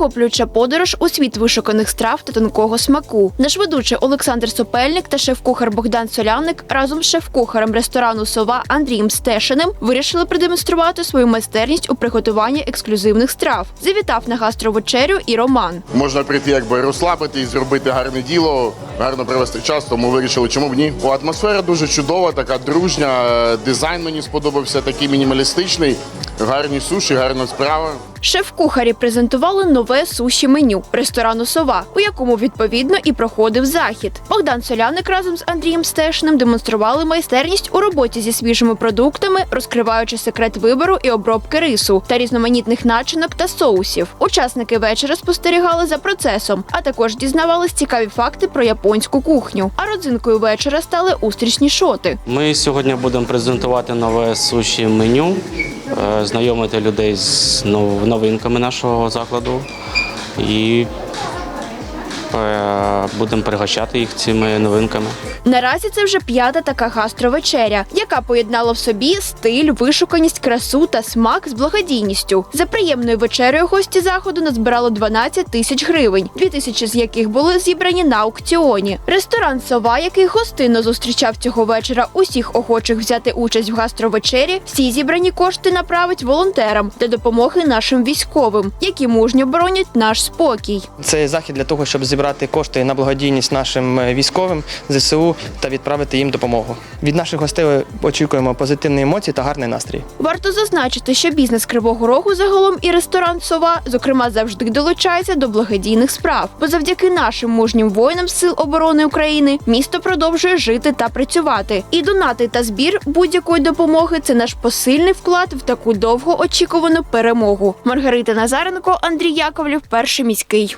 захоплююча подорож у світ вишуканих страв та тонкого смаку. Наш ведучий Олександр Сопельник та шеф-кухар Богдан Соляник разом з шеф-кухарем ресторану Сова Андрієм Стешиним вирішили продемонструвати свою майстерність у приготуванні ексклюзивних страв. Завітав на гастровечерю і Роман. Можна прийти, якби розслабити і зробити гарне діло, гарно провести час. Тому вирішили, чому б ні. Атмосфера дуже чудова, така дружня. е, Дизайн мені сподобався, такий мінімалістичний. Гарні суші, гарна справа. Шеф-кухарі презентували нове суші меню ресторану Сова, у якому відповідно і проходив захід. Богдан Соляник разом з Андрієм Стешним демонстрували майстерність у роботі зі свіжими продуктами, розкриваючи секрет вибору і обробки рису та різноманітних начинок та соусів. Учасники вечора спостерігали за процесом, а також дізнавались цікаві факти про японську кухню. А родзинкою вечора стали устрічні шоти. Ми сьогодні будемо презентувати нове суші меню, е, знайомити людей з нов- новинками нашого закладу і будемо пригощати їх цими новинками. Наразі це вже п'ята така гастровечеря, яка поєднала в собі стиль, вишуканість, красу та смак з благодійністю. За приємною вечерею гості заходу назбирали 12 тисяч гривень, дві тисячі з яких були зібрані на аукціоні. Ресторан Сова, який гостинно зустрічав цього вечора усіх охочих взяти участь в гастровечері, всі зібрані кошти направить волонтерам для допомоги нашим військовим, які мужньо боронять наш спокій. Це захід для того, щоб зібрати кошти на благодійність нашим е, військовим ЗСУ та відправити їм допомогу. Від наших гостей очікуємо позитивні емоції та гарний настрій. Варто зазначити, що бізнес Кривого Рогу загалом і ресторан Сова, зокрема, завжди долучається до благодійних справ. Бо завдяки нашим мужнім воїнам Сил оборони України місто продовжує жити та працювати. І донати та збір будь-якої допомоги це наш посильний вклад в таку довго очікувану перемогу. Маргарита Назаренко, Андрій Яковлів, перший міський.